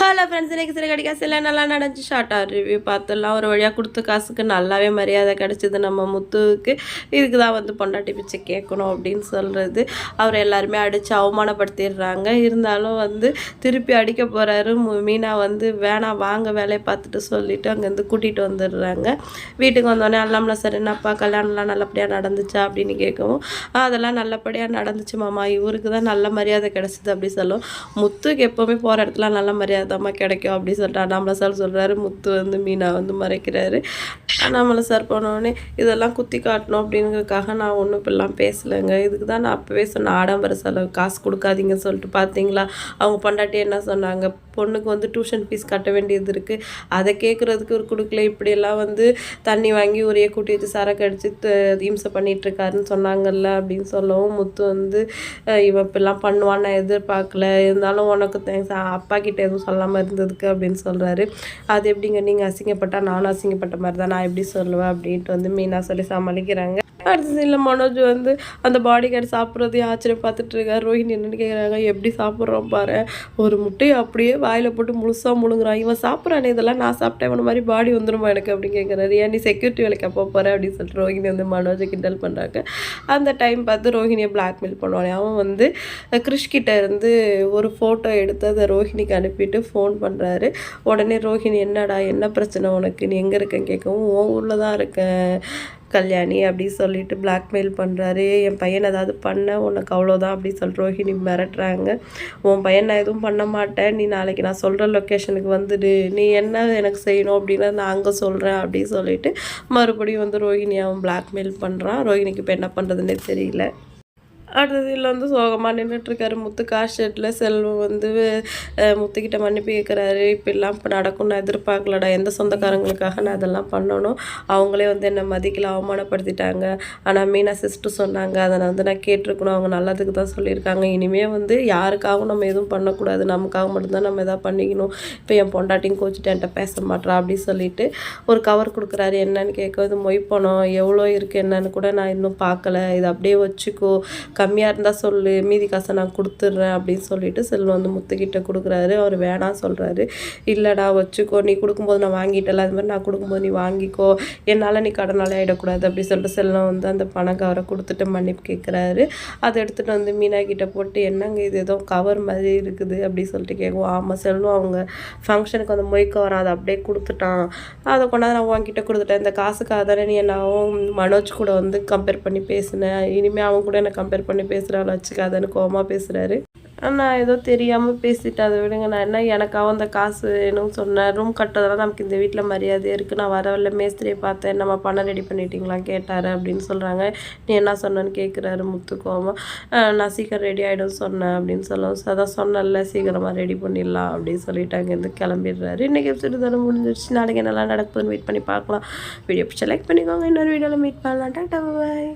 Hello friends இன்றைக்கி சில கிடைக்காசு சில நல்லா நடந்துச்சு. ஷார்ட்டாக ரிவ்யூ பார்த்துடலாம். ஒரு வழியாக கொடுத்த காசுக்கு நல்லாவே மரியாதை கிடச்சிது நம்ம முத்துவுக்கு. இதுக்கு தான் வந்து பொண்டாட்டி பிச்சை கேட்கணும் அப்படின்னு சொல்கிறது அவர் எல்லாருமே அடித்து அவமானப்படுத்திடுறாங்க. இருந்தாலும் வந்து திருப்பி அடிக்க போகிறாரு மீனா வந்து வேணாம் வாங்க வேலையை பார்த்துட்டு சொல்லிவிட்டு அங்கேருந்து கூட்டிகிட்டு வந்துடுறாங்க. வீட்டுக்கு வந்தோடனே அல்லாமல சார் என்னப்பா கல்யாணம்லாம் நல்லபடியாக நடந்துச்சா அப்படின்னு கேட்கவும் அதெல்லாம் நல்லபடியாக நடந்துச்சு மாமா. இவருக்கு தான் நல்ல மரியாதை கிடச்சிது அப்படி சொல்லும். முத்துக்கு எப்போவுமே போகிற இடத்துல நல்ல மரியாதை தாம்மா கிடைக்கும் அப்படி சொல்லிட்டு அண்ணாமலை சார் சொல்கிறாரு முத்து வந்து மீனா வந்து மறைக்கிறாரு. அண்ணாமலை சார் போனோடனே இதெல்லாம் குத்தி காட்டணும் அப்படிங்கிறதுக்காக நான் ஒன்றும் இப்பெல்லாம் பேசலைங்க. இதுக்கு தான் நான் அப்போவே சொன்னேன் ஆடம்பர செலவு காசு கொடுக்காதீங்கன்னு சொல்லிட்டு பார்த்தீங்களா அவங்க பொண்டாட்டி என்ன சொன்னாங்க? பொண்ணுக்கு வந்து டியூஷன் ஃபீஸ் கட்ட வேண்டியது இருக்குது அதை கேட்குறதுக்கு ஒரு கொடுக்கல. இப்படியெல்லாம் வந்து தண்ணி வாங்கி ஒரே கூட்டி வச்சு சரக்கு அடித்து இம்சை பண்ணிட்டு இருக்காருன்னு சொன்னாங்கல்ல அப்படின்னு சொல்லவும் முத்து வந்து இவன் இப்படிலாம் பண்ணுவான்னு நான் எதிர்பார்க்கல. இருந்தாலும் உனக்கு தேங்க்ஸ் அப்பா கிட்ட எதுவும் சொல்லாமல் இருந்ததுக்கு அப்படின்னு சொல்கிறாரு அது எப்படிங்க? நீங்கள் அசிங்கப்பட்டால் நானும் அசிங்கப்பட்ட மாதிரி தான் நான் எப்படி சொல்லுவேன்? அப்படின்ட்டு வந்து மீனா சொல்லி சமாளிக்கிறாங்க. அடுத்த சீனில் மனோஜ் வந்து அந்த பாடி கார்டு சாப்பிட்றதையும் ஆச்சரியம் பார்த்துட்டு இருக்காரு. ரோஹிணி என்னன்னு கேட்குறாங்க எப்படி சாப்பிட்றோம் பாரு. ஒரு முட்டையை அப்படியே வாயில் போட்டு முழுசாக முழுங்குறான். இவன் சாப்பிட்றானே இதெல்லாம் நான் சாப்பிட்டேன். இவன மாதிரி பாடி வந்துருமா எனக்கு? அப்படின்னு கேட்குறாரு ஏன் நீ செக்யூரிட்டி வேலைக்கு அப்போ போகிறேன் அப்படின்னு சொல்லிட்டு ரோஹிணி வந்து மனோஜை கிண்டல் பண்ணுறாங்க அந்த டைம் பார்த்து ரோஹிணியை பிளாக்மெயில் பண்ணுவானே. அவன் வந்து அஹ், இருந்து ஒரு ஃபோட்டோ எடுத்து அதை ரோஹிணிக்கு அனுப்பிட்டு ஃபோன் பண்ணுறாரு உடனே ரோஹிணி என்னடா என்ன பிரச்சனை உனக்கு? நீ எங்கே இருக்கேன்னு கேட்கவும் உன் ஊரில் தான் இருக்கேன். கல்யாணி அப்படி சொல்லிட்டு பிளாக்மெயில் பண்ணுறாரு என் பையன் ஏதாவது பண்ண உனக்கு அவ்வளோதான் அப்படி சொல்லிட்டு ரோஹிணி மிரட்டுறாங்க. உன் பையன் நான் எதுவும் பண்ண மாட்டேன். நீ நாளைக்கு நான் சொல்கிற லொக்கேஷனுக்கு வந்துடு. நீ என்ன எனக்கு செய்யணும் அப்படின்னா நான் அங்கே சொல்கிறேன் அப்படின்னு சொல்லிட்டு மறுபடியும் வந்து ரோஹிணி அவன் பிளாக்மெயில் பண்ணுறான் ரோஹிணிக்கு இப்போ என்ன பண்ணுறதுன்னே தெரியல. அடுத்தது இதில் வந்து சோகமாக நின்றுட்டுருக்காரு. முத்து கார் ஷெட்டில் செல்வம் வந்து முத்துக்கிட்ட மன்னிப்பு கேட்குறாரு. இப்படிலாம் இப்போ நடக்கும் நான் எதிர்பார்க்கலடா. எந்த சொந்தக்காரங்களுக்காக நான் இதெல்லாம் பண்ணணும்? அவங்களே வந்து என்னை மதிக்கல அவமானப்படுத்திட்டாங்க. ஆனால் மீனா சிஸ்டர் சொன்னாங்க. அதை நான் வந்து நான் கேட்டிருக்கணும். அவங்க நல்லதுக்கு தான் சொல்லியிருக்காங்க. இனிமேல் வந்து யாருக்காகவும் நம்ம எதுவும் பண்ணக்கூடாது. நமக்காக மட்டும்தான் நம்ம எதாவது பண்ணிக்கணும். இப்போ என் பொண்டாட்டியும் கோச்சிட்டு என்கிட்ட பேச மாட்றா அப்படின்னு சொல்லிட்டு ஒரு கவர் கொடுக்குறாரு. என்னன்னு கேட்க இது மொய் பணம் எவ்வளோ இருக்குது என்னன்னு கூட நான் இன்னும் பார்க்கல. இதை அப்படியே வச்சுக்கோ. கம்மியாக இருந்தால் சொல்லு மீதி காசை நான் கொடுத்துட்றேன் அப்படின்னு சொல்லிட்டு செல்வம் வந்து முத்துக்கிட்ட கொடுக்குறாரு. அவர் வேணாம் சொல்கிறாரு இல்லைடா வச்சுக்கோ. நீ கொடுக்கும்போது நான் வாங்கிட்டல அது மாதிரி நான் கொடுக்கும்போது நீ வாங்கிக்கோ. என்னால் நீ கடனாலே ஆகிடக்கூடாது அப்படி சொல்லிட்டு செல்வம் வந்து அந்த பணம் கவரை கொடுத்துட்டு மன்னிப்பு கேட்குறாரு அதை எடுத்துகிட்டு வந்து மீனா கிட்டே போட்டு என்னங்க இது? ஏதோ கவர் மாதிரி இருக்குது அப்படின்னு சொல்லிட்டு கேட்கும் ஆமாம் செல்வம் அவங்க ஃபங்க்ஷனுக்கு அந்த மொய் கவர் அதை அப்படியே கொடுத்துட்டான். அதை கொண்டாந்து நான் உன்கிட்ட கொடுத்துட்டேன். இந்த காசுக்காக தானே நீ என்னாவும் மனோஜ் கூட வந்து கம்பேர் பண்ணி பேசினேன் இனிமேல் அவன் கூட என்ன கம்பேர் பண்ணி பேசுகிறாள் வச்சுக்காதன்னு கோமா பேசுகிறாரு நான் ஏதோ தெரியாமல் பேசிட்டேன் அதை விடுங்க நான் என்ன எனக்காக அந்த காசு வேணும்னு சொன்னேன் ரூம் கட்டுறதெல்லாம் நமக்கு இந்த வீட்டில் மரியாதையாக இருக்குது நான் வரவில்ல மேஸ்திரியை பார்த்தேன். நம்ம பணம் ரெடி பண்ணிட்டீங்களா கேட்டார் அப்படின்னு சொல்கிறாங்க நீ என்ன சொன்னேன்னு கேட்குறாரு முத்துக்கோமா நான் சீக்கிரம் ரெடி ஆகிடும் சொன்னேன் அப்படின்னு சொல்லவும் "சரி, அதான் சொன்னேன்ல சீக்கிரமாக ரெடி பண்ணிடலாம் அப்படின்னு சொல்லிட்டு அங்கேருந்து கிளம்பிடுறாரு. இன்றைக்கி எபிசோடு தானே முடிஞ்சிருச்சு. நாளைக்கு என்னெல்லாம் நடக்குதுன்னு வெயிட் பண்ணி பார்க்கலாம். வீடியோ பிடிச்ச லைக் பண்ணிக்கோங்க. இன்னொரு வீடியோவில் மீட் பண்ணலாம். டாட்டா பாய்